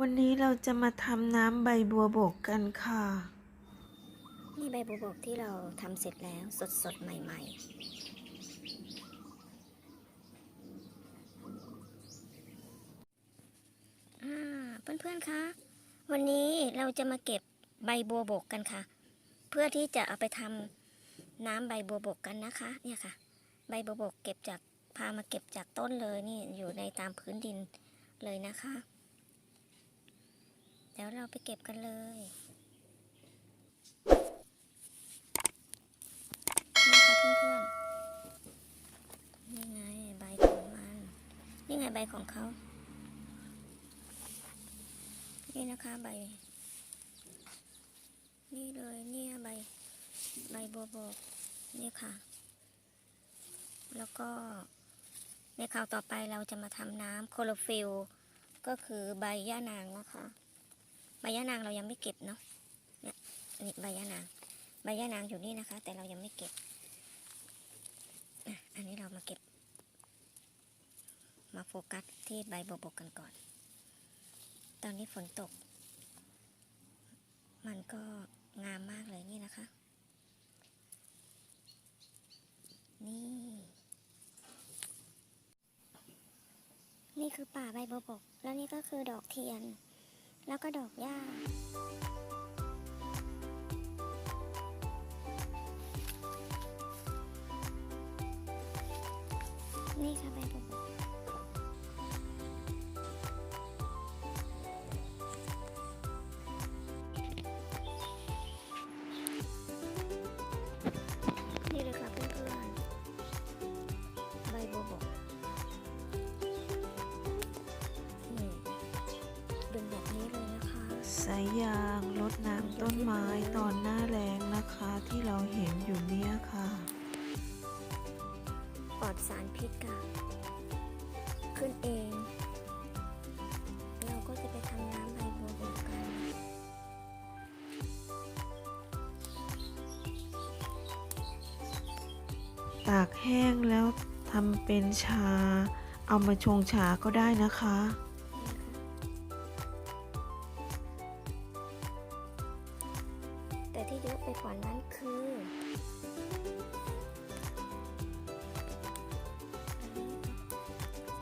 วันนี้เราจะมาทำน้ำใบบัวบกกันค่ะ นี่ใบบัวบกที่เราทำเสร็จแล้วสดสดใหม่ ๆ อ่า เพื่อนๆ คะ วันนี้เราจะมาเก็บใบบัวบกกันค่ะ เพื่อที่จะเอาไปทำน้ำใบบัวบกกันนะคะ เนี่ยค่ะ ใบบัวบกเก็บจากพามาเก็บจากต้นเลยนี่อยู่ในตามพื้นดินเลยนะคะ เดี๋ยวเราไปเก็บกันเลยนี่ค่ะเพื่อนๆนี่ไงใบของมัน นี่ไงใบของเขา นี่นะคะใบ นี่เลยเนี่ยใบ ใบบัวบกนี่ค่ะ แล้วก็ในคราวต่อไปเราจะมาทำน้ำโคโลฟิลก็คือใบย่านางนะคะ ใบย่านางเรายังไม่เก็บเนาะเนี่ยนี่ใบย่านางใบย่านางอยู่นี่นะคะ แต่เรายังไม่เก็บอันนี้เรามาเก็บ มาโฟกัสที่ใบบบกกันก่อน ตอนนี้ฝนตก มันก็งามมากเลยนี่นะคะ นี่ นี่คือป่าใบบบกแล้วนี่ก็คือดอกเทียน แล้วก็ดอกหญ้านี่ค่ะใบบัว สายยางรดน้ำต้นไม้ตอนหน้าแรงนะคะที่เราเห็นอยู่เนี่ยค่ะ ปลอดสารพิษค่ะ ขึ้นเอง เราก็จะไปทำน้ำใบบัวบกกัน ตากแห้งแล้วทำเป็นชา เอามาชงชาก็ได้นะคะ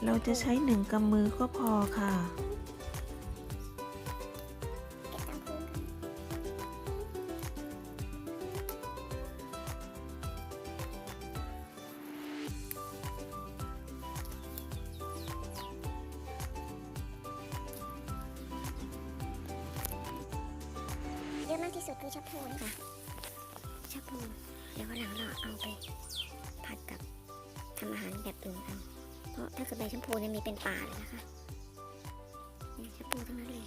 เราจะใช้หนึ่งกำมือก็พอค่ะเยอะมากที่สุดคือชะพูนะคะชะพูเดี๋ยววันหลังเราเอาไปผัดกับทำอาหารแบบอื่นเอา ราะถ้าเกิดใบชมพูเนี่ยมีเป็นป่าเลยนะคะเนี่ชมพูทั้งนั้นเลย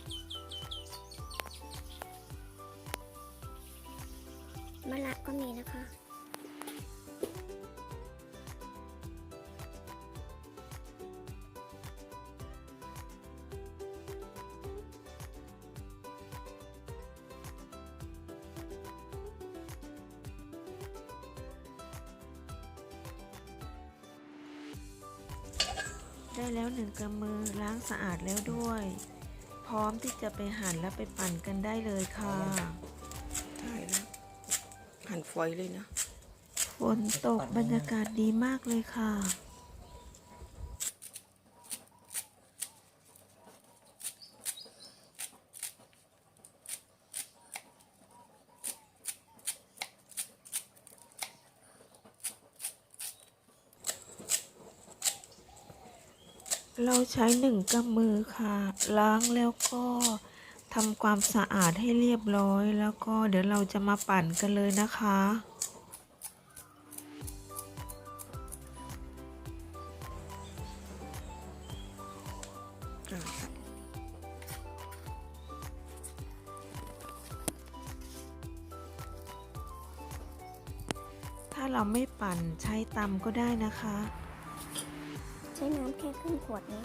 มะละก็มีนะคะ ได้แล้วหนึ่งกำมือล้างสะอาดแล้วด้วย พร้อมที่จะไปหั่นและไปปั่นกันได้เลยค่ะถ่ายแล้วหั่นฝอยเลยนะฝนตกบรรยากาศดีมากเลยค่ะ เราใช้หนึ่งกำมือค่ะ ล้างแล้วก็ทำความสะอาดให้เรียบร้อย แล้วก็เดี๋ยวเราจะมาปั่นกันเลยนะคะถ้าเราไม่ปั่นใช้ตำก็ได้นะคะ ใช้น้ำแค่ครึ่งขวดนี้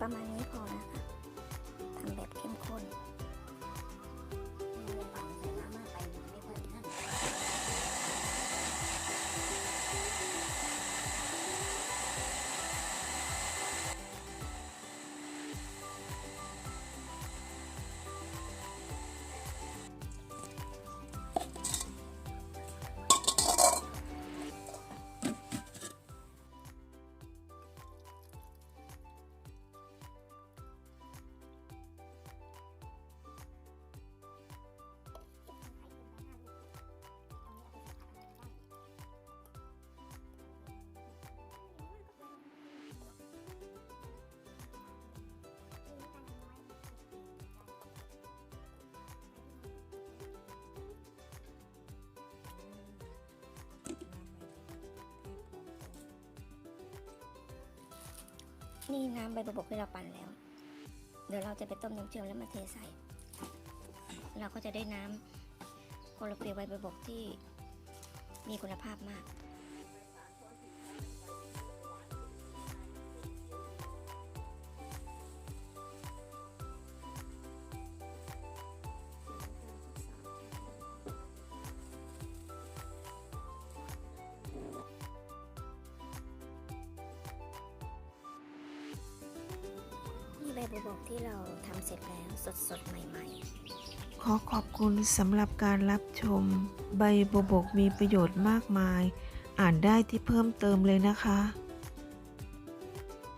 ประมาณนี้พอนะคะทำแบบเข้มข้น นี่น้ำใบบัวบกที่เราปั่นแล้ว เดี๋ยวเราจะไปต้มน้ำเชื่อมแล้วมาเทใส่ เราก็จะได้น้ำโคโลฟิลใบบัวบกที่มีคุณภาพมาก ระบบที่เราทำเสร็จแล้วสดๆ ใหม่ๆ ขอขอบคุณสำหรับการรับชม ใบบัวบกมีประโยชน์มากมาย อ่านได้ที่เพิ่มเติมเลยนะคะ